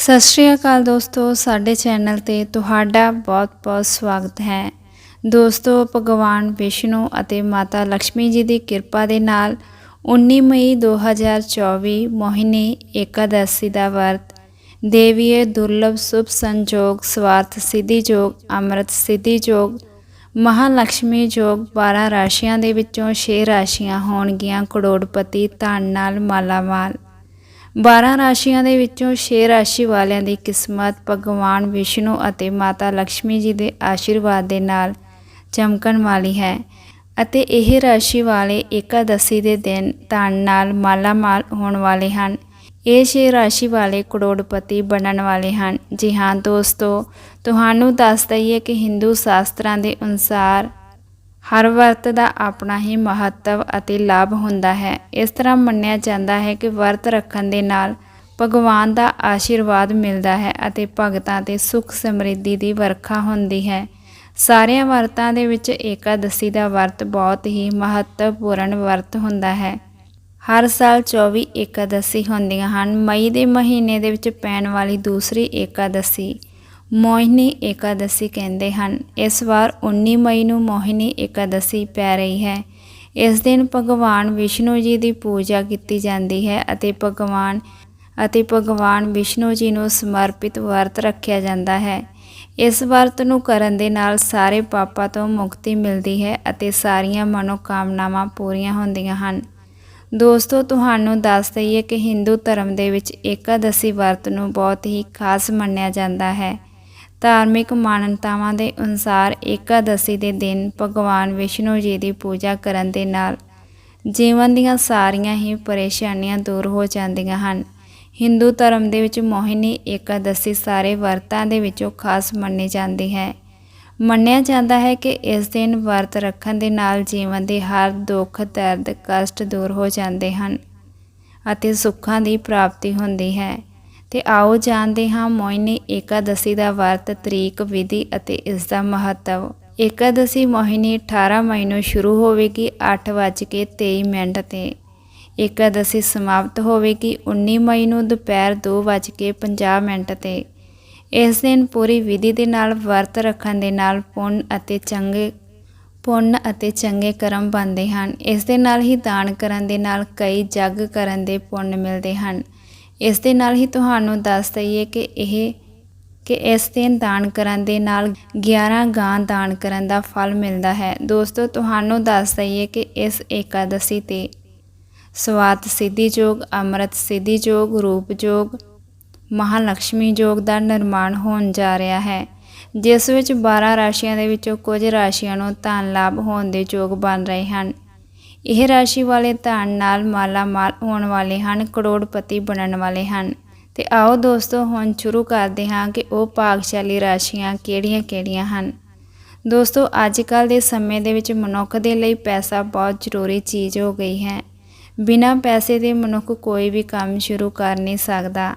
ਸਤਿ ਸ਼੍ਰੀ ਅਕਾਲ ਦੋਸਤੋ, ਸਾਡੇ ਚੈਨਲ ਤੇ ਤੁਹਾਡਾ ਬਹੁਤ-ਬਹੁਤ ਸਵਾਗਤ ਹੈ। ਦੋਸਤੋ, ਭਗਵਾਨ ਵਿਸ਼ਨੂੰ ਅਤੇ ਮਾਤਾ ਲక్ష్ਮੀ ਜੀ ਦੀ ਕਿਰਪਾ ਦੇ ਨਾਲ 19 ਮਈ 2024 ਮੋਹਿਨੀ ਏਕਾਦਸ਼ੀ ਦਾ ਵਰਤ, ਦੇਵੀਏ ਦੁਰਲਭ ਸੁਭ ਸੰਜੋਗ, ਸਵਾਰਥ ਸਿੱਧੀ ਜੋਗ, ਅੰਮ੍ਰਿਤ ਸਿੱਧੀ ਜੋਗ ਮਹਾਲక్ష్ਮੀ ਜੋਗ 12 ਰਾਸ਼ੀਆਂ ਦੇ ਵਿੱਚੋਂ 6 ਰਾਸ਼ੀਆਂ ਹੋਣਗੀਆਂ ਕਰੋੜਪਤੀ ਧਨ ਨਾਲ ਮਾਲਾਮਾਲ। 12 ਰਾਸ਼ੀਆਂ ਦੇ ਵਿੱਚੋਂ 6 ਰਾਸ਼ੀ ਵਾਲਿਆਂ ਦੀ ਕਿਸਮਤ, ਭਗਵਾਨ, ਵਿਸ਼ਨੂੰ ਅਤੇ ਮਾਤਾ ਲక్ష్ਮੀ ਜੀ ਦੇ ਆਸ਼ੀਰਵਾਦ ਦੇ ਨਾਲ ਚਮਕਣ ਵਾਲੀ ਹੈ ਅਤੇ ਇਹ ਰਾਸ਼ੀ ਵਾਲੇ ਏਕਾਦਸ਼ੀ ਦੇ ਦਿਨ ਧਨ ਨਾਲ ਮਾਲਾਮਾਲ ਹੋਣ ਵਾਲੇ ਹਨ। ਇਹ ਛੇ ਰਾਸ਼ੀ ਵਾਲੇ ਕਰੋੜਪਤੀ ਬਣਨ ਵਾਲੇ ਹਨ। ਜੀ ਹਾਂ ਦੋਸਤੋ, ਤੁਹਾਨੂੰ ਦੱਸ ਦਈਏ ਕਿ ਹਿੰਦੂ ਸ਼ਾਸਤਰਾਂ ਦੇ ਅਨੁਸਾਰ ਹਰ ਵਰਤ ਦਾ ਆਪਣਾ ਹੀ ਮਹੱਤਵ ਅਤੇ ਲਾਭ ਹੁੰਦਾ ਹੈ। ਇਸ ਤਰ੍ਹਾਂ ਮੰਨਿਆ ਜਾਂਦਾ ਹੈ ਕਿ ਵਰਤ ਰੱਖਣ ਦੇ ਨਾਲ ਭਗਵਾਨ ਦਾ ਆਸ਼ੀਰਵਾਦ ਮਿਲਦਾ ਹੈ ਅਤੇ ਭਗਤਾਂ ਤੇ ਸੁੱਖ ਸਮਰਿੱਧੀ ਦੀ ਵਰਖਾ ਹੁੰਦੀ ਹੈ। ਸਾਰਿਆਂ ਵਰਤਾਂ ਦੇ ਵਿੱਚ ਏਕਾਦਸ਼ੀ ਦਾ ਵਰਤ ਬਹੁਤ ਹੀ ਮਹੱਤਵਪੂਰਨ ਵਰਤ ਹੁੰਦਾ ਹੈ। ਹਰ ਸਾਲ 24 ਏਕਾਦਸ਼ੀ ਹੁੰਦੀਆਂ ਹਨ। ਮਈ ਦੇ ਮਹੀਨੇ ਦੇ ਵਿੱਚ ਪੈਣ ਵਾਲੀ ਦੂਸਰੀ ਏਕਾਦਸ਼ੀ ਮੋਹਿਨੀ ਏਕਾਦਸ਼ੀ ਕਹਿੰਦੇ ਹਨ। ਇਸ ਵਾਰ 19 ਮਈ ਨੂੰ ਮੋਹਿਨੀ ਏਕਾਦਸ਼ੀ ਪੈ ਰਹੀ ਹੈ। ਇਸ ਦਿਨ ਭਗਵਾਨ ਵਿਸ਼ਨੂੰ ਜੀ ਦੀ ਪੂਜਾ ਕੀਤੀ ਜਾਂਦੀ ਹੈ ਅਤੇ ਭਗਵਾਨ ਅਤੇ ਭਗਵਾਨ ਵਿਸ਼ਨੂੰ ਜੀ ਨੂੰ ਸਮਰਪਿਤ ਵਰਤ ਰੱਖਿਆ ਜਾਂਦਾ ਹੈ। ਇਸ ਵਰਤ ਨੂੰ ਕਰਨ ਦੇ ਨਾਲ ਸਾਰੇ ਪਾਪਾਂ ਤੋਂ ਮੁਕਤੀ ਮਿਲਦੀ ਹੈ ਅਤੇ ਸਾਰੀਆਂ ਮਨੋਕਾਮਨਾਵਾਂ ਪੂਰੀਆਂ ਹੁੰਦੀਆਂ ਹਨ। ਦੋਸਤੋ, ਤੁਹਾਨੂੰ ਦੱਸ ਦਈਏ ਕਿ ਹਿੰਦੂ ਧਰਮ ਦੇ ਵਿੱਚ ਏਕਾਦਸ਼ੀ ਵਰਤ ਨੂੰ ਬਹੁਤ ਹੀ ਖਾਸ ਮੰਨਿਆ ਜਾਂਦਾ ਹੈ। ਧਾਰਮਿਕ ਮਾਨਤਾਵਾਂ ਦੇ ਅਨੁਸਾਰ ਏਕਾਦਸ਼ੀ ਦੇ ਦਿਨ ਭਗਵਾਨ ਵਿਸ਼ਨੂੰ ਜੀ ਦੀ ਪੂਜਾ ਕਰਨ ਦੇ ਨਾਲ ਜੀਵਨ ਦੀਆਂ ਸਾਰੀਆਂ ਹੀ ਪਰੇਸ਼ਾਨੀਆਂ ਦੂਰ ਹੋ ਜਾਂਦੀਆਂ ਹਨ। ਹਿੰਦੂ ਧਰਮ ਦੇ ਵਿੱਚ ਮੋਹਿਨੀ ਏਕਾਦਸ਼ੀ ਸਾਰੇ ਵਰਤਾਂ ਦੇ ਵਿੱਚੋਂ ਖਾਸ ਮੰਨੀ ਜਾਂਦੀ ਹੈ। ਮੰਨਿਆ ਜਾਂਦਾ ਹੈ ਕਿ ਇਸ ਦਿਨ ਵਰਤ ਰੱਖਣ ਦੇ ਨਾਲ ਜੀਵਨ ਦੇ ਹਰ ਦੁੱਖ, ਦਰਦ, ਕਸ਼ਟ ਦੂਰ ਹੋ ਜਾਂਦੇ ਹਨ ਅਤੇ ਸੁੱਖਾਂ ਦੀ ਪ੍ਰਾਪਤੀ ਹੁੰਦੀ ਹੈ। ਤੇ ਆਓ ਜਾਣਦੇ ਹਾਂ ਮੋਹਿਨੀ ਏਕਾਦਸ਼ੀ ਦਾ ਵਰਤ, ਤਰੀਕ, ਵਿਧੀ ਅਤੇ ਇਸ ਦਾ ਮਹੱਤਵ। ਏਕਾਦਸ਼ੀ ਮੋਹਿਨੀ 18 ਮਈ ਨੂੰ ਸ਼ੁਰੂ ਹੋਵੇਗੀ 8:23 ਮਿੰਟ ਤੇ। ਏਕਾਦਸ਼ੀ ਸਮਾਪਤ ਹੋਵੇਗੀ 19 ਮਈ ਨੂੰ ਦੁਪਹਿਰ 2:50 ਮਿੰਟ ਤੇ। ਇਸ ਦਿਨ ਪੂਰੀ ਵਿਧੀ ਦੇ ਨਾਲ ਵਰਤ ਰੱਖਣ ਦੇ ਨਾਲ ਪੁੰਨ ਅਤੇ ਚੰਗੇ, ਪੁੰਨ ਅਤੇ ਚੰਗੇ ਕਰਮ ਬਣਦੇ ਹਨ। ਇਸ ਦੇ ਨਾਲ ਹੀ ਦਾਨ ਕਰਨ ਦੇ ਨਾਲ ਕਈ ਜਗ ਕਰਨ ਦੇ ਪੁੰਨ ਮਿਲਦੇ ਹਨ। ਇਸ ਦੇ ਨਾਲ ਹੀ ਤੁਹਾਨੂੰ ਦੱਸ ਦਈਏ ਕਿ ਇਹ, ਕਿ ਇਸ ਦਿਨ ਦਾਨ ਕਰਨ ਦੇ ਨਾਲ 11 ਗਾਂ ਦਾਨ ਕਰਨ ਦਾ ਫਲ ਮਿਲਦਾ ਹੈ। ਦੋਸਤੋ, ਤੁਹਾਨੂੰ ਦੱਸ ਦਈਏ ਕਿ ਇਸ ਏਕਾਦਸ਼ੀ ਤੇ ਸਵਾਤ ਸਿੱਧੀ ਜੋਗ, ਅੰਮ੍ਰਿਤ ਸਿੱਧੀ ਜੋਗ, ਰੂਪ ਜੋਗ ਮਹਾਲక్ష్ਮੀ ਜੋਗ ਦਾ ਨਿਰਮਾਣ ਹੋਣ ਜਾ ਰਿਹਾ ਹੈ। ਜਿਸ ਵਿੱਚ 12 ਰਾਸ਼ੀਆਂ ਦੇ ਵਿੱਚੋਂ ਕੁਝ ਰਾਸ਼ੀਆਂ ਨੂੰ ਧਨ ਲਾਭ ਹੋਣ ਦੇ ਯੋਗ ਬਣ ਰਹੇ ਹਨ। ਇਹ ਰਾਸ਼ੀ ਵਾਲੇ ਧਨ ਨਾਲ ਮਾਲਾ ਮਾਲ ਹੋਣ ਵਾਲੇ ਹਨ, ਕਰੋੜਪਤੀ ਬਣਨ ਵਾਲੇ ਹਨ। ਤੇ ਆਓ ਦੋਸਤੋ, ਹੁਣ ਸ਼ੁਰੂ ਕਰਦੇ ਹਾਂ ਕਿ ਉਹ ਭਾਗਸ਼ਾਲੀ ਰਾਸ਼ੀਆਂ ਕਿਹੜੀਆਂ-ਕਿਹੜੀਆਂ ਹਨ। ਦੋਸਤੋ ਅੱਜ ਕੱਲ ਦੇ ਸਮੇਂ ਦੇ ਵਿੱਚ ਮਨੁੱਖ ਦੇ ਲਈ ਪੈਸਾ ਬਹੁਤ ਜ਼ਰੂਰੀ ਚੀਜ਼ ਹੋ ਗਈ ਹੈ। ਬਿਨਾਂ ਪੈਸੇ ਦੇ ਮਨੁੱਖ ਕੋਈ ਵੀ ਕੰਮ ਸ਼ੁਰੂ ਕਰ ਨਹੀਂ ਸਕਦਾ।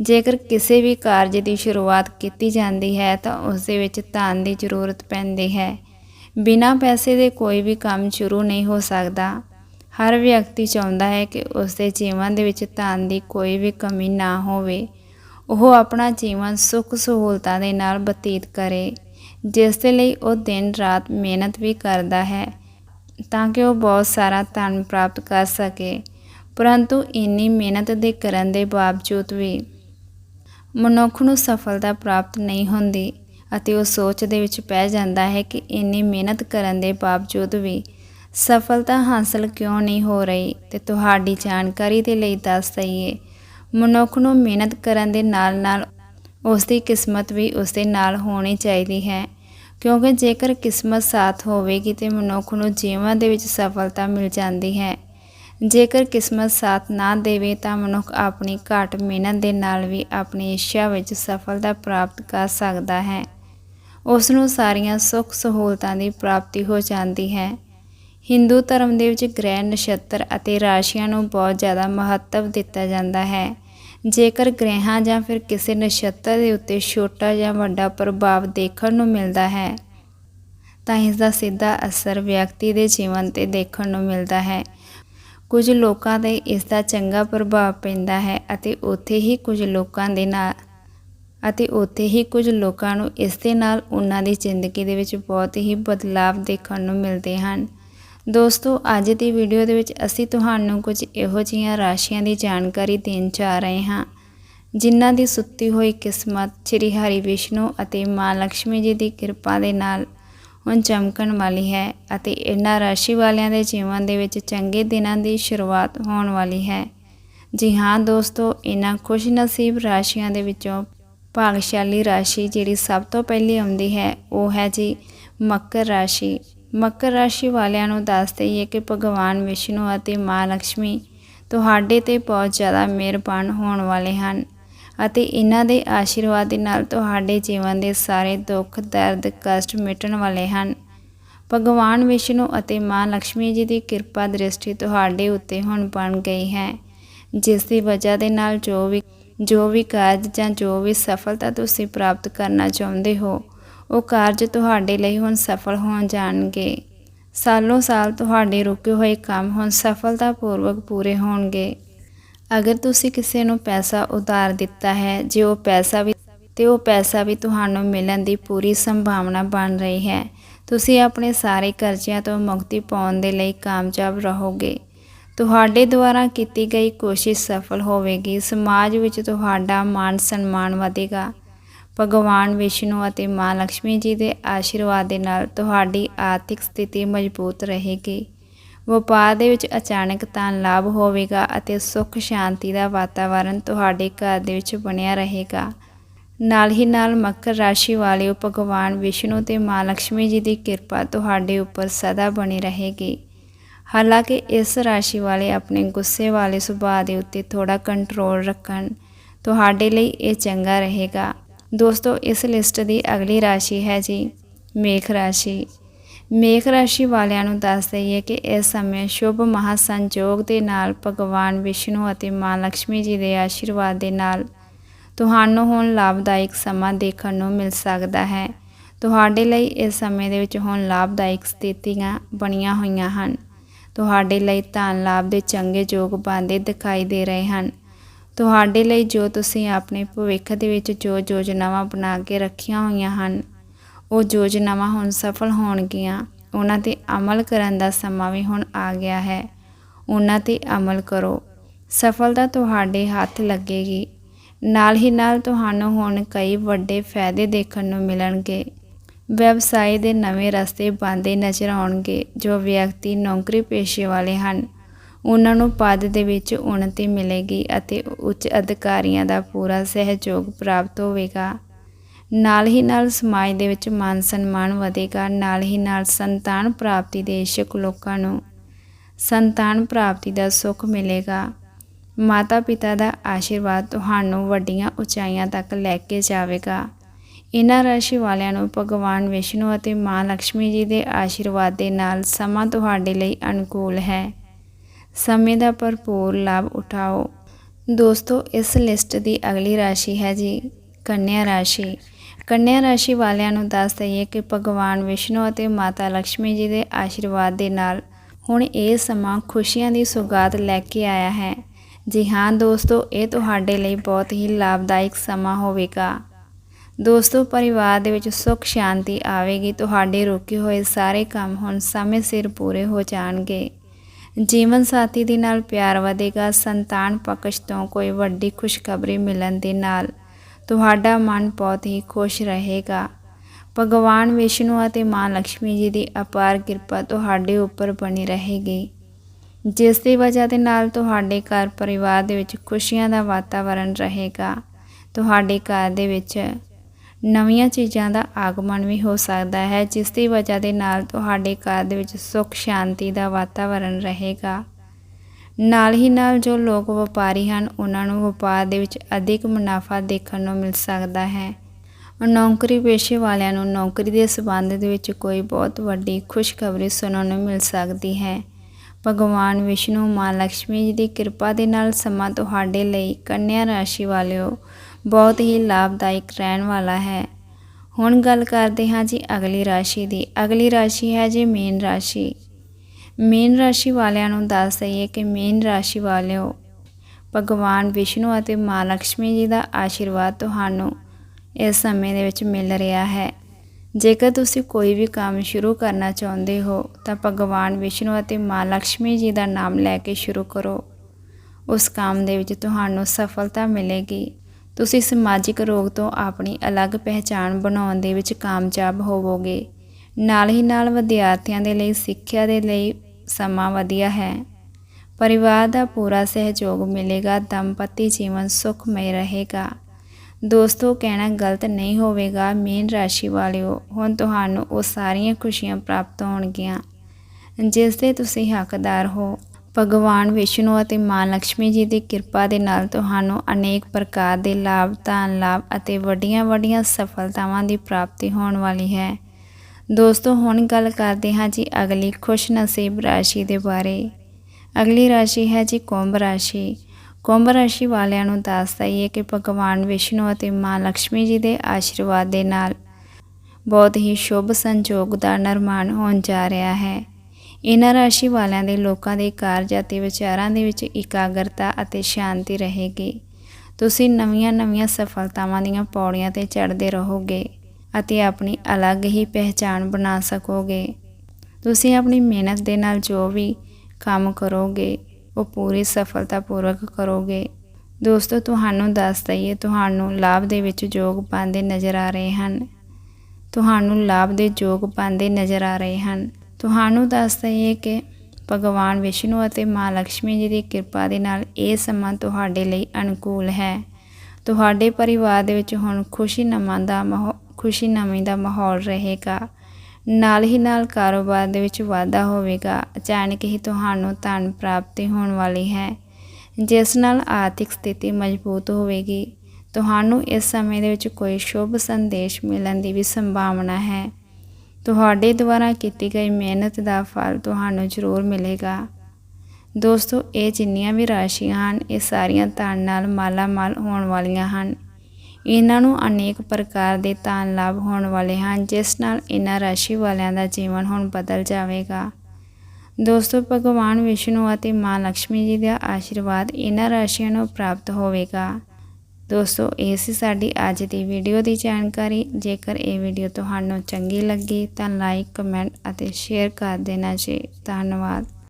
ਜੇਕਰ ਕਿਸੇ ਵੀ ਕਾਰਜ ਦੀ ਸ਼ੁਰੂਆਤ ਕੀਤੀ ਜਾਂਦੀ ਹੈ, ਤਾਂ ਉਸ ਦੇ ਵਿੱਚ ਧਨ ਦੀ ਜ਼ਰੂਰਤ ਪੈਂਦੀ ਹੈ। ਬਿਨਾਂ ਪੈਸੇ ਦੇ ਕੋਈ ਵੀ ਕੰਮ ਸ਼ੁਰੂ ਨਹੀਂ ਹੋ ਸਕਦਾ। ਹਰ ਵਿਅਕਤੀ ਚਾਹੁੰਦਾ ਹੈ ਕਿ ਉਸ ਦੇ ਜੀਵਨ ਦੇ ਵਿੱਚ ਧਨ ਦੀ ਕੋਈ ਵੀ ਕਮੀ ਨਾ ਹੋਵੇ। ਉਹ ਆਪਣਾ ਜੀਵਨ ਸੁੱਖ ਸਹੂਲਤਾਂ ਦੇ ਨਾਲ ਬਤੀਤ ਕਰੇ, ਜਿਸ ਦੇ ਲਈ ਉਹ ਦਿਨ ਰਾਤ ਮਿਹਨਤ ਵੀ ਕਰਦਾ ਹੈ, ਤਾਂ ਕਿ ਉਹ ਬਹੁਤ ਸਾਰਾ ਧਨ ਪ੍ਰਾਪਤ ਕਰ ਸਕੇ। ਪਰੰਤੂ ਇੰਨੀ ਮਿਹਨਤ ਦੇ ਕਰਨ ਦੇ ਬਾਵਜੂਦ ਵੀ ਮਨੁੱਖ ਨੂੰ ਸਫਲਤਾ ਪ੍ਰਾਪਤ ਨਹੀਂ ਹੁੰਦੀ। ਅਤੇ ਉਹ ਸੋਚ ਦੇ ਵਿੱਚ ਪੈ ਜਾਂਦਾ ਹੈ ਕਿ ਇੰਨੀ ਮਿਹਨਤ ਕਰਨ ਦੇ ਬਾਵਜੂਦ ਵੀ ਸਫਲਤਾ ਹਾਸਲ ਕਿਉਂ ਨਹੀਂ ਹੋ ਰਹੀ ਤੇ ਤੁਹਾਡੀ ਜਾਣਕਾਰੀ ਦੇ ਲਈ ਦੱਸ ਦਈਏ। ਮਨੁੱਖ ਨੂੰ ਮਿਹਨਤ ਕਰਨ ਦੇ ਨਾਲ-ਨਾਲ ਉਸ ਦੀ ਕਿਸਮਤ ਵੀ ਉਸ ਦੇ ਨਾਲ ਹੋਣੀ ਚਾਹੀਦੀ ਹੈ, ਕਿਉਂਕਿ ਜੇਕਰ ਕਿਸਮਤ ਸਾਥ ਹੋਵੇਗੀ ਤੇ ਮਨੁੱਖ ਨੂੰ ਜੀਵਨ ਦੇ ਵਿੱਚ ਸਫਲਤਾ ਮਿਲ ਜਾਂਦੀ ਹੈ। ਜੇਕਰ ਕਿਸਮਤ ਸਾਥ ਨਾ ਦੇਵੇ ਤਾਂ ਮਨੁੱਖ ਆਪਣੀ ਘਾਟ ਮਿਹਨਤ ਦੇ ਨਾਲ ਵੀ ਆਪਣੀ ਇੱਛਾ ਵਿੱਚ ਸਫਲਤਾ ਪ੍ਰਾਪਤ ਕਰ ਸਕਦਾ ਹੈ। ਉਸ ਨੂੰ ਸਾਰੀਆਂ ਸੁੱਖ ਸਹੂਲਤਾਂ ਦੀ ਪ੍ਰਾਪਤੀ ਹੋ ਜਾਂਦੀ ਹੈ। ਹਿੰਦੂ ਧਰਮ ਦੇ ਵਿੱਚ ਗ੍ਰਹਿ ਨਛੱਤਰ ਅਤੇ ਰਾਸ਼ੀਆਂ ਨੂੰ ਬਹੁਤ ਜ਼ਿਆਦਾ ਮਹੱਤਵ ਦਿੱਤਾ ਜਾਂਦਾ ਹੈ। ਜੇਕਰ ਗ੍ਰਹਿਾਂ ਜਾਂ ਫਿਰ ਕਿਸੇ ਨਛੱਤਰ ਦੇ ਉੱਤੇ ਛੋਟਾ ਜਾਂ ਵੱਡਾ ਪ੍ਰਭਾਵ ਦੇਖਣ ਨੂੰ ਮਿਲਦਾ ਹੈ, ਤਾਂ ਇਸ ਦਾ ਸਿੱਧਾ ਅਸਰ ਵਿਅਕਤੀ ਦੇ ਜੀਵਨ ਤੇ ਦੇਖਣ ਨੂੰ ਮਿਲਦਾ ਹੈ। ਕੁਝ ਲੋਕਾਂ ਤੇ ਇਸ ਦਾ ਚੰਗਾ ਪ੍ਰਭਾਵ ਪੈਂਦਾ ਹੈ ਅਤੇ ਉੱਥੇ ਹੀ ਕੁਝ ਲੋਕਾਂ ਦੇ ਨਾਲ ਅਤੇ ਉੱਥੇ ਹੀ ਕੁਝ ਲੋਕਾਂ ਨੂੰ ਇਸ ਦੇ ਨਾਲ ਉਹਨਾਂ ਦੀ ਜ਼ਿੰਦਗੀ ਦੇ ਵਿੱਚ ਬਹੁਤ ਹੀ ਬਦਲਾਵ ਦੇਖਣ ਨੂੰ ਮਿਲਦੇ ਹਨ। ਦੋਸਤੋ, ਅੱਜ ਦੀ ਵੀਡੀਓ ਦੇ ਵਿੱਚ ਅਸੀਂ ਤੁਹਾਨੂੰ ਕੁਝ ਇਹੋ ਜਿਹੀਆਂ ਰਾਸ਼ੀਆਂ ਦੀ ਜਾਣਕਾਰੀ ਦੇਣ ਜਾ ਰਹੇ ਹਾਂ, ਜਿਨ੍ਹਾਂ ਦੀ ਸੁੱਤੀ ਹੋਈ ਕਿਸਮਤ, ਸ੍ਰੀ ਹਰੀ ਵਿਸ਼ਨੂੰ ਅਤੇ ਮਾਂ ਲక్ష్ਮੀ ਜੀ ਦੀ ਕਿਰਪਾ ਦੇ ਨਾਲ ਹੁਣ ਚਮਕਣ ਵਾਲੀ ਹੈ ਅਤੇ ਇਹਨਾਂ ਰਾਸ਼ੀ ਵਾਲਿਆਂ ਦੇ ਜੀਵਨ ਦੇ ਵਿੱਚ ਚੰਗੇ ਦਿਨਾਂ ਦੀ ਸ਼ੁਰੂਆਤ ਹੋਣ ਵਾਲੀ ਹੈ। ਜੀ ਹਾਂ ਦੋਸਤੋ, ਇਹਨਾਂ ਖੁਸ਼ਨਸੀਬ ਰਾਸ਼ੀਆਂ ਦੇ ਵਿੱਚੋਂ ਭਾਗਸ਼ਾਲੀ ਰਾਸ਼ੀ ਜਿਹੜੀ ਸਭ ਤੋਂ ਪਹਿਲੀ ਆਉਂਦੀ ਹੈ, ਉਹ ਹੈ ਜੀ ਮਕਰ ਰਾਸ਼ੀ। ਮਕਰ ਰਾਸ਼ੀ ਵਾਲਿਆਂ ਨੂੰ ਦੱਸ ਦਈਏ ਕਿ ਭਗਵਾਨ ਵਿਸ਼ਨੂੰ ਅਤੇ ਮਾਂ ਲక్ష్ਮੀ ਤੁਹਾਡੇ ਤੇ ਬਹੁਤ ਜ਼ਿਆਦਾ ਮਿਹਰਬਾਨ ਹੋਣ ਵਾਲੇ ਹਨ ਅਤੇ ਇਹਨਾਂ ਦੇ ਆਸ਼ੀਰਵਾਦ ਦੇ ਨਾਲ ਤੁਹਾਡੇ ਜੀਵਨ ਦੇ ਸਾਰੇ ਦੁੱਖ, ਦਰਦ, ਕਸ਼ਟ ਮਿਟਣ ਵਾਲੇ ਹਨ। ਭਗਵਾਨ ਵਿਸ਼ਨੂੰ ਅਤੇ ਮਾਂ ਲక్ష్ਮੀ ਜੀ ਦੀ ਕਿਰਪਾ ਦ੍ਰਿਸ਼ਟੀ ਤੁਹਾਡੇ ਉੱਤੇ ਹੁਣ ਬਣ ਗਈ ਹੈ, ਜਿਸ ਦੀ ਵਜ੍ਹਾ ਦੇ ਨਾਲ ਜੋ ਵੀ ਜੋ ਵੀ ਕਾਰਜ ਜਾਂ ਜੋ ਵੀ ਸਫਲਤਾ ਤੁਸੀਂ ਪ੍ਰਾਪਤ ਕਰਨਾ ਚਾਹੁੰਦੇ ਹੋ, ਉਹ ਕਾਰਜ ਤੁਹਾਡੇ ਲਈ ਹੁਣ ਸਫਲ ਹੋ ਜਾਣਗੇ। ਸਾਲੋਂ ਸਾਲ ਤੁਹਾਡੇ ਰੁਕੇ ਹੋਏ ਕੰਮ ਹੁਣ ਸਫਲਤਾਪੂਰਵਕ ਪੂਰੇ ਹੋਣਗੇ। ਅਗਰ ਤੁਸੀਂ ਕਿਸੇ ਨੂੰ ਪੈਸਾ ਉਧਾਰ ਦਿੱਤਾ ਹੈ, ਜੇ ਉਹ ਪੈਸਾ ਵੀ ਤੇ ਉਹ ਪੈਸਾ ਵੀ ਤੁਹਾਨੂੰ ਮਿਲਣ ਦੀ ਪੂਰੀ ਸੰਭਾਵਨਾ ਬਣ ਰਹੀ ਹੈ, ਤੁਸੀਂ ਆਪਣੇ ਸਾਰੇ ਕਰਜ਼ਿਆਂ ਤੋਂ ਮੁਕਤੀ ਪਾਉਣ ਦੇ ਲਈ ਕਾਮਯਾਬ ਰਹੋਗੇ। ਤੁਹਾਡੇ ਦੁਆਰਾ ਕੀਤੀ ਗਈ ਕੋਸ਼ਿਸ਼ ਸਫਲ ਹੋਵੇਗੀ। ਸਮਾਜ ਵਿੱਚ ਤੁਹਾਡਾ ਮਾਨ ਸਨਮਾਨ ਵਧੇਗਾ। ਭਗਵਾਨ ਵਿਸ਼ਨੂੰ ਅਤੇ ਮਾਂ ਲక్ష్ਮੀ ਜੀ ਦੇ ਆਸ਼ੀਰਵਾਦ ਦੇ ਨਾਲ ਤੁਹਾਡੀ ਆਰਥਿਕ ਸਥਿਤੀ ਮਜ਼ਬੂਤ ਰਹੇਗੀ। ਵਪਾਰ ਦੇ ਵਿੱਚ ਅਚਾਨਕ ਤਾਂ ਲਾਭ ਹੋਵੇਗਾ ਅਤੇ ਸੁੱਖ ਸ਼ਾਂਤੀ ਦਾ ਵਾਤਾਵਰਣ ਤੁਹਾਡੇ ਘਰ ਦੇ ਵਿੱਚ ਬਣਿਆ ਰਹੇਗਾ। ਨਾਲ ਹੀ ਨਾਲ ਮਕਰ ਰਾਸ਼ੀ ਵਾਲੇ ਉਹ ਭਗਵਾਨ ਵਿਸ਼ਨੂੰ ਤੇ ਮਾਂ ਲక్ష్ਮੀ ਜੀ ਦੀ ਕਿਰਪਾ ਤੁਹਾਡੇ ਉੱਪਰ ਸਦਾ ਬਣੀ ਰਹੇਗੀ। ਹਾਲਾਂਕਿ ਇਸ ਰਾਸ਼ੀ ਵਾਲੇ ਆਪਣੇ ਗੁੱਸੇ ਵਾਲੇ ਸੁਭਾਅ ਦੇ ਉੱਤੇ ਥੋੜਾ ਕੰਟਰੋਲ ਰੱਖਣ ਤੁਹਾਡੇ ਲਈ ਇਹ ਚੰਗਾ ਰਹੇਗਾ। ਦੋਸਤੋ, ਇਸ ਲਿਸਟ ਦੀ ਅਗਲੀ ਰਾਸ਼ੀ ਹੈ ਜੀ ਮੇਖ ਰਾਸ਼ੀ। ਮੇਖ ਰਾਸ਼ੀ ਵਾਲਿਆਂ ਨੂੰ ਦੱਸ ਦਈਏ ਕਿ ਇਸ ਸਮੇਂ ਸ਼ੁਭ ਮਹਾ ਸੰਜੋਗ ਦੇ ਨਾਲ ਭਗਵਾਨ ਵਿਸ਼ਨੂੰ ਅਤੇ ਮਾਂ ਲక్ష్ਮੀ ਜੀ ਦੇ ਆਸ਼ੀਰਵਾਦ ਦੇ ਨਾਲ ਤੁਹਾਨੂੰ ਹੁਣ ਲਾਭਦਾਇਕ ਸਮਾਂ ਦੇਖਣ ਨੂੰ ਮਿਲ ਸਕਦਾ ਹੈ। ਤੁਹਾਡੇ ਲਈ ਇਸ ਸਮੇਂ ਦੇ ਵਿੱਚ ਹੁਣ ਲਾਭਦਾਇਕ ਸਥਿਤੀਆਂ ਬਣੀਆਂ ਹੋਈਆਂ ਹਨ। ਤੁਹਾਡੇ ਲਈ ਧਨ ਲਾਭ ਦੇ ਚੰਗੇ ਯੋਗ ਬਣਦੇ ਦਿਖਾਈ ਦੇ ਰਹੇ ਹਨ। ਤੁਹਾਡੇ ਲਈ ਜੋ ਤੁਸੀਂ ਆਪਣੇ ਭਵਿੱਖ ਦੇ ਵਿੱਚ ਜੋ ਯੋਜਨਾਵਾਂ ਬਣਾ ਕੇ ਰੱਖੀਆਂ ਹੋਈਆਂ ਹਨ, ਉਹ ਯੋਜਨਾਵਾਂ ਹੁਣ ਸਫਲ ਹੋਣਗੀਆਂ। ਉਹਨਾਂ ਤੇ ਅਮਲ ਕਰਨ ਦਾ ਸਮਾਂ ਵੀ ਹੁਣ ਆ ਗਿਆ ਹੈ। ਉਹਨਾਂ ਤੇ ਅਮਲ ਕਰੋ। ਸਫਲਤਾ ਤੁਹਾਡੇ ਹੱਥ ਲੱਗੇਗੀ। ਨਾਲ ਹੀ ਨਾਲ ਤੁਹਾਨੂੰ ਹੁਣ ਕਈ ਵੱਡੇ ਫਾਇਦੇ ਦੇਖਣ ਨੂੰ ਮਿਲਣਗੇ। ਵਿਵਸਾਏ ਦੇ ਨਵੇਂ ਰਸਤੇ ਬਣਦੇ ਨਜ਼ਰ ਆਉਣਗੇ, ਜੋ ਵਿਅਕਤੀ ਨੌਕਰੀ ਪੇਸ਼ੇ ਵਾਲੇ ਹਨ। ਉਹਨਾਂ ਨੂੰ ਪਦ ਦੇ ਵਿੱਚ ਉન્નਤੀ ਮਿਲੇਗੀ ਅਤੇ ਉੱਚ ਅਧਿਕਾਰੀਆਂ ਦਾ ਪੂਰਾ ਸਹਿਯੋਗ ਪ੍ਰਾਪਤ ਹੋਵੇਗਾ। ਨਾਲ ਹੀ ਨਾਲ ਸਮਾਜ ਦੇ ਵਿੱਚ ਮਾਨ ਸਨਮਾਨ ਵਧੇਗਾ, ਨਾਲ ਹੀ ਨਾਲ ਸੰਤਾਨ ਪ੍ਰਾਪਤੀ ਦੇ ਇਛੁਕ ਲੋਕਾਂ ਨੂੰ ਸੰਤਾਨ ਪ੍ਰਾਪਤੀ ਦਾ ਸੁੱਖ ਮਿਲੇਗਾ। ਮਾਤਾ ਪਿਤਾ ਦਾ ਆਸ਼ੀਰਵਾਦ ਤੁਹਾਨੂੰ ਵੱਡੀਆਂ ਉਚਾਈਆਂ ਤੱਕ ਲੈ ਕੇ ਜਾਵੇਗਾ। ਇਹਨਾਂ ਰਾਸ਼ੀ ਵਾਲਿਆਂ ਨੂੰ ਭਗਵਾਨ ਵਿਸ਼ਨੂੰ ਅਤੇ ਮਾਂ ਲక్ష్ਮੀ ਜੀ ਦੇ ਆਸ਼ੀਰਵਾਦ ਦੇ ਨਾਲ ਸਮਾਂ ਤੁਹਾਡੇ ਲਈ ਅਨੁਕੂਲ ਹੈ। ਸਮੇਂ ਦਾ ਭਰਪੂਰ ਲਾਭ ਉਠਾਓ। ਦੋਸਤੋ, ਇਸ ਲਿਸਟ ਦੀ ਅਗਲੀ ਰਾਸ਼ੀ ਹੈ ਜੀ ਕੰਨਿਆ ਰਾਸ਼ੀ। ਕੰਨਿਆ ਰਾਸ਼ੀ ਵਾਲਿਆਂ ਨੂੰ ਦੱਸ ਦਈਏ ਕਿ ਭਗਵਾਨ ਵਿਸ਼ਨੂੰ ਅਤੇ ਮਾਤਾ ਲక్ష్ਮੀ ਜੀ ਦੇ ਆਸ਼ੀਰਵਾਦ ਦੇ ਨਾਲ ਹੁਣ ਇਹ ਸਮਾਂ ਖੁਸ਼ੀਆਂ ਦੀ ਸੁਗਾਤ ਲੈ ਕੇ ਆਇਆ ਹੈ। ਜੀ ਹਾਂ ਦੋਸਤੋ, ਇਹ ਤੁਹਾਡੇ ਲਈ ਬਹੁਤ ਹੀ ਲਾਭਦਾਇਕ ਸਮਾਂ ਹੋਵੇਗਾ। ਦੋਸਤੋ, ਪਰਿਵਾਰ ਦੇ ਵਿੱਚ ਸੁੱਖ, ਸ਼ਾਂਤੀ ਆਵੇਗੀ। ਤੁਹਾਡੇ ਰੁਕੇ ਹੋਏ ਸਾਰੇ ਕੰਮ ਹੁਣ ਸਮੇਂ ਸਿਰ ਪੂਰੇ ਹੋ ਜਾਣਗੇ। ਜੀਵਨ ਸਾਥੀ ਦੇ ਨਾਲ ਪਿਆਰ ਵਧੇਗਾ। ਸੰਤਾਨ ਪਕਸ਼ ਤੋਂ ਕੋਈ ਵੱਡੀ ਖੁਸ਼ਖਬਰੀ ਮਿਲਣ ਦੇ ਨਾਲ ਤੁਹਾਡਾ ਮਨ ਬਹੁਤ ਹੀ ਖੁਸ਼ ਰਹੇਗਾ। ਭਗਵਾਨ ਵਿਸ਼ਨੂੰ ਅਤੇ ਮਾਂ ਲక్ష్ਮੀ ਜੀ ਦੀ ਅਪਾਰ ਕਿਰਪਾ ਤੁਹਾਡੇ ਉੱਪਰ ਬਣੀ ਰਹੇਗੀ। ਜਿਸ ਦੀ ਵਜ੍ਹਾ ਦੇ ਨਾਲ ਤੁਹਾਡੇ ਘਰ ਪਰਿਵਾਰ ਦੇ ਵਿੱਚ ਖੁਸ਼ੀਆਂ ਦਾ ਵਾਤਾਵਰਣ ਰਹੇਗਾ। ਤੁਹਾਡੇ ਘਰ ਦੇ ਵਿੱਚ ਨਵੀਆਂ ਚੀਜ਼ਾਂ ਦਾ ਆਗਮਨ ਵੀ ਹੋ ਸਕਦਾ ਹੈ, ਜਿਸ ਦੀ ਵਜ੍ਹਾ ਦੇ ਨਾਲ ਤੁਹਾਡੇ ਘਰ ਦੇ ਵਿੱਚ ਸੁੱਖ, ਸ਼ਾਂਤੀ ਦਾ ਵਾਤਾਵਰਣ ਰਹੇਗਾ। ਨਾਲ ਹੀ ਨਾਲ ਜੋ ਲੋਕ ਵਪਾਰੀ ਹਨ, ਉਹਨਾਂ ਨੂੰ ਵਪਾਰ ਦੇ ਵਿੱਚ ਅਧਿਕ ਮੁਨਾਫਾ ਦੇਖਣ ਨੂੰ ਮਿਲ ਸਕਦਾ ਹੈ। ਨੌਕਰੀ ਪੇਸ਼ੇ ਵਾਲਿਆਂ ਨੂੰ ਨੌਕਰੀ ਦੇ ਸਬੰਧ ਦੇ ਵਿੱਚ ਕੋਈ ਬਹੁਤ ਵੱਡੀ ਖੁਸ਼ਖਬਰੀ ਸੁਣਨ ਨੂੰ ਮਿਲ ਸਕਦੀ ਹੈ। ਭਗਵਾਨ ਵਿਸ਼ਨੂੰ ਮਾਂ ਲక్ష్ਮੀ ਜੀ ਦੀ ਕਿਰਪਾ ਦੇ ਨਾਲ ਸਮਾਂ ਤੁਹਾਡੇ ਲਈ ਕੰਨਿਆ ਰਾਸ਼ੀ ਵਾਲਿਓ ਬਹੁਤ ਹੀ ਲਾਭਦਾਇਕ ਰਹਿਣ ਵਾਲਾ ਹੈ। ਹੁਣ ਗੱਲ ਕਰਦੇ ਹਾਂ ਜੀ ਅਗਲੀ ਰਾਸ਼ੀ ਦੀ। ਅਗਲੀ ਰਾਸ਼ੀ ਹੈ ਜੀ ਮੀਨ ਰਾਸ਼ੀ। ਮੀਨ ਰਾਸ਼ੀ ਵਾਲਿਆਂ ਨੂੰ ਦੱਸ ਦਈਏ ਕਿ ਮੀਨ ਰਾਸ਼ੀ ਵਾਲਿਓ, ਭਗਵਾਨ ਵਿਸ਼ਨੂੰ ਅਤੇ ਮਾਂ ਲక్ష్ਮੀ ਜੀ ਦਾ ਆਸ਼ੀਰਵਾਦ ਤੁਹਾਨੂੰ ਇਸ ਸਮੇਂ ਦੇ ਵਿੱਚ ਮਿਲ ਰਿਹਾ ਹੈ। ਜੇਕਰ ਤੁਸੀਂ ਕੋਈ ਵੀ ਕੰਮ ਸ਼ੁਰੂ ਕਰਨਾ ਚਾਹੁੰਦੇ ਹੋ, ਤਾਂ ਭਗਵਾਨ ਵਿਸ਼ਨੂੰ ਅਤੇ ਮਾਂ ਲక్ష్ਮੀ ਜੀ ਦਾ ਨਾਮ ਲੈ ਕੇ ਸ਼ੁਰੂ ਕਰੋ। ਉਸ ਕੰਮ ਦੇ ਵਿੱਚ ਤੁਹਾਨੂੰ ਸਫਲਤਾ ਮਿਲੇਗੀ। ਤੁਸੀਂ ਸਮਾਜਿਕ ਰੋਗ ਤੋਂ ਆਪਣੀ ਅਲੱਗ ਪਹਿਚਾਣ ਬਣਾਉਣ ਦੇ ਵਿੱਚ ਕਾਮਯਾਬ ਹੋਵੋਗੇ। ਨਾਲ ਹੀ ਨਾਲ ਵਿਦਿਆਰਥੀਆਂ ਦੇ ਲਈ ਸਿੱਖਿਆ ਦੇ ਲਈ ਸਮਾਂ ਵਧੀਆ ਹੈ। ਪਰਿਵਾਰ ਦਾ ਪੂਰਾ ਸਹਿਯੋਗ ਮਿਲੇਗਾ, ਦੰਪਤੀ ਜੀਵਨ ਸੁਖਮਈ ਰਹੇਗਾ। ਦੋਸਤੋ, ਕਹਿਣਾ ਗਲਤ ਨਹੀਂ ਹੋਵੇਗਾ, ਮੀਨ ਰਾਸ਼ੀ ਵਾਲਿਓ, ਹੁਣ ਤੁਹਾਨੂੰ ਉਹ ਸਾਰੀਆਂ ਖੁਸ਼ੀਆਂ ਪ੍ਰਾਪਤ ਹੋਣਗੀਆਂ, ਜਿਸ ਦੇ ਤੁਸੀਂ ਹੱਕਦਾਰ ਹੋ। ਭਗਵਾਨ ਵਿਸ਼ਨੂੰ ਅਤੇ ਮਾਂ ਲక్ష్ਮੀ ਜੀ ਦੀ ਕਿਰਪਾ ਦੇ ਨਾਲ ਤੁਹਾਨੂੰ ਅਨੇਕ ਪ੍ਰਕਾਰ ਦੇ ਲਾਭ, ਧਨ ਲਾਭ ਅਤੇ ਵੱਡੀਆਂ-ਵੱਡੀਆਂ ਸਫਲਤਾਵਾਂ ਦੀ ਪ੍ਰਾਪਤੀ ਹੋਣ ਵਾਲੀ ਹੈ। ਦੋਸਤੋ, ਹੁਣ ਗੱਲ ਕਰਦੇ ਹਾਂ ਜੀ ਅਗਲੀ ਖੁਸ਼ ਨਸੀਬ ਰਾਸ਼ੀ ਦੇ ਬਾਰੇ। ਅਗਲੀ ਰਾਸ਼ੀ ਹੈ ਜੀ ਕੁੰਭ ਰਾਸ਼ੀ। ਕੁੰਭ ਰਾਸ਼ੀ ਵਾਲਿਆਂ ਨੂੰ ਦੱਸ ਹੀ ਕਿ ਭਗਵਾਨ ਵਿਸ਼ਨੂੰ ਅਤੇ ਮਾਂ ਲక్ష్ਮੀ ਜੀ ਦੇ ਆਸ਼ੀਰਵਾਦ ਦੇ ਨਾਲ ਬਹੁਤ ਹੀ ਸ਼ੁਭ ਸੰਜੋਗ ਦਾ ਨਿਰਮਾਣ ਹੋਣ ਜਾ ਰਿਹਾ ਹੈ। ਇਹਨਾਂ ਰਾਸ਼ੀ ਵਾਲਿਆਂ ਦੇ ਲੋਕਾਂ ਦੇ ਕਾਰਜ ਅਤੇ ਵਿਚਾਰਾਂ ਦੇ ਵਿੱਚ ਇਕਾਗਰਤਾ ਅਤੇ ਸ਼ਾਂਤੀ ਰਹੇਗੀ। ਤੁਸੀਂ ਨਵੀਆਂ-ਨਵੀਆਂ ਸਫਲਤਾਵਾਂ ਦੀਆਂ ਪੌੜੀਆਂ ਤੇ ਚੜ੍ਹਦੇ ਰਹੋਗੇ ਅਤੇ ਆਪਣੀ ਅਲੱਗ ਹੀ ਪਹਿਚਾਣ ਬਣਾ ਸਕੋਗੇ। ਤੁਸੀਂ ਆਪਣੀ ਮਿਹਨਤ ਦੇ ਨਾਲ ਜੋ ਵੀ ਕੰਮ ਕਰੋਗੇ, ਉਹ ਪੂਰੀ ਸਫਲਤਾਪੂਰਵਕ ਕਰੋਗੇ। ਦੋਸਤੋ, ਤੁਹਾਨੂੰ ਦੱਸ ਦਈਏ, ਤੁਹਾਨੂੰ ਲਾਭ ਦੇ ਵਿੱਚ ਯੋਗ ਪਾਉਂਦੇ ਨਜ਼ਰ ਆ ਰਹੇ ਹਨ। ਤੁਹਾਨੂੰ ਲਾਭ ਦੇ ਯੋਗ ਪਾਉਂਦੇ ਨਜ਼ਰ ਆ ਰਹੇ ਹਨ। ਤੁਹਾਨੂੰ ਦੱਸ ਦਈਏ ਕਿ ਭਗਵਾਨ ਵਿਸ਼ਨੂੰ ਅਤੇ ਮਾਂ ਲక్ష్ਮੀ ਜੀ ਦੀ ਕਿਰਪਾ ਦੇ ਨਾਲ ਇਹ ਸਮਾਂ ਤੁਹਾਡੇ ਲਈ ਅਨੁਕੂਲ ਹੈ। ਤੁਹਾਡੇ ਪਰਿਵਾਰ ਦੇ ਵਿੱਚ ਹੁਣ ਖੁਸ਼ੀ ਨਮਾਂ ਦਾ ਮਾਹੌਲ ਖੁਸ਼ੀ ਨਮੀ ਦਾ ਮਾਹੌਲ ਰਹੇਗਾ। ਨਾਲ ਹੀ ਨਾਲ ਕਾਰੋਬਾਰ ਦੇ ਵਿੱਚ ਵਾਧਾ ਹੋਵੇਗਾ। ਅਚਾਨਕ ਹੀ ਤੁਹਾਨੂੰ ਧਨ ਪ੍ਰਾਪਤੀ ਹੋਣ ਵਾਲੀ ਹੈ। ਜਿਸ ਨਾਲ ਆਰਥਿਕ ਸਥਿਤੀ ਮਜ਼ਬੂਤ ਹੋਵੇਗੀ। ਤੁਹਾਨੂੰ ਇਸ ਸਮੇਂ ਦੇ ਵਿੱਚ ਕੋਈ ਸ਼ੁਭ ਸੰਦੇਸ਼ ਮਿਲਣ ਦੀ ਵੀ ਸੰਭਾਵਨਾ ਹੈ। ਤੁਹਾਡੇ ਦੁਆਰਾ ਕੀਤੀ ਗਈ ਮਿਹਨਤ ਦਾ ਫਲ ਤੁਹਾਨੂੰ ਜ਼ਰੂਰ ਮਿਲੇਗਾ। ਦੋਸਤੋ, ਇਹ ਜਿੰਨੀਆਂ ਵੀ ਰਾਸ਼ੀਆਂ ਹਨ, ਇਹ ਸਾਰੀਆਂ ਧਨ ਨਾਲ ਮਾਲਾਮਾਲ ਹੋਣ ਵਾਲੀਆਂ ਹਨ। ਇਹਨਾਂ ਨੂੰ ਅਨੇਕ ਪ੍ਰਕਾਰ ਦੇ ਧਨ ਲਾਭ ਹੋਣ ਵਾਲੇ ਹਨ, ਜਿਸ ਨਾਲ ਇਹਨਾਂ ਰਾਸ਼ੀ ਵਾਲਿਆਂ ਦਾ ਜੀਵਨ ਹੁਣ ਬਦਲ ਜਾਵੇਗਾ। ਦੋਸਤੋ, ਭਗਵਾਨ ਵਿਸ਼ਨੂੰ ਅਤੇ ਮਾਂ ਲక్ష్ਮੀ ਜੀ ਦਾ ਆਸ਼ੀਰਵਾਦ ਇਹਨਾਂ ਰਾਸ਼ੀਆਂ ਨੂੰ ਪ੍ਰਾਪਤ ਹੋਵੇਗਾ। ਦੋਸਤੋ, ਇਹ ਸੀ ਸਾਡੀ ਅੱਜ ਦੀ ਵੀਡੀਓ ਦੀ ਜਾਣਕਾਰੀ। ਜੇਕਰ ਇਹ ਵੀਡੀਓ ਤੁਹਾਨੂੰ ਚੰਗੀ ਲੱਗੀ ਤਾਂ ਲਾਈਕ ਕਮੈਂਟ ਅਤੇ ਸ਼ੇਅਰ ਕਰ ਦੇਣਾ ਜੀ। ਧੰਨਵਾਦ।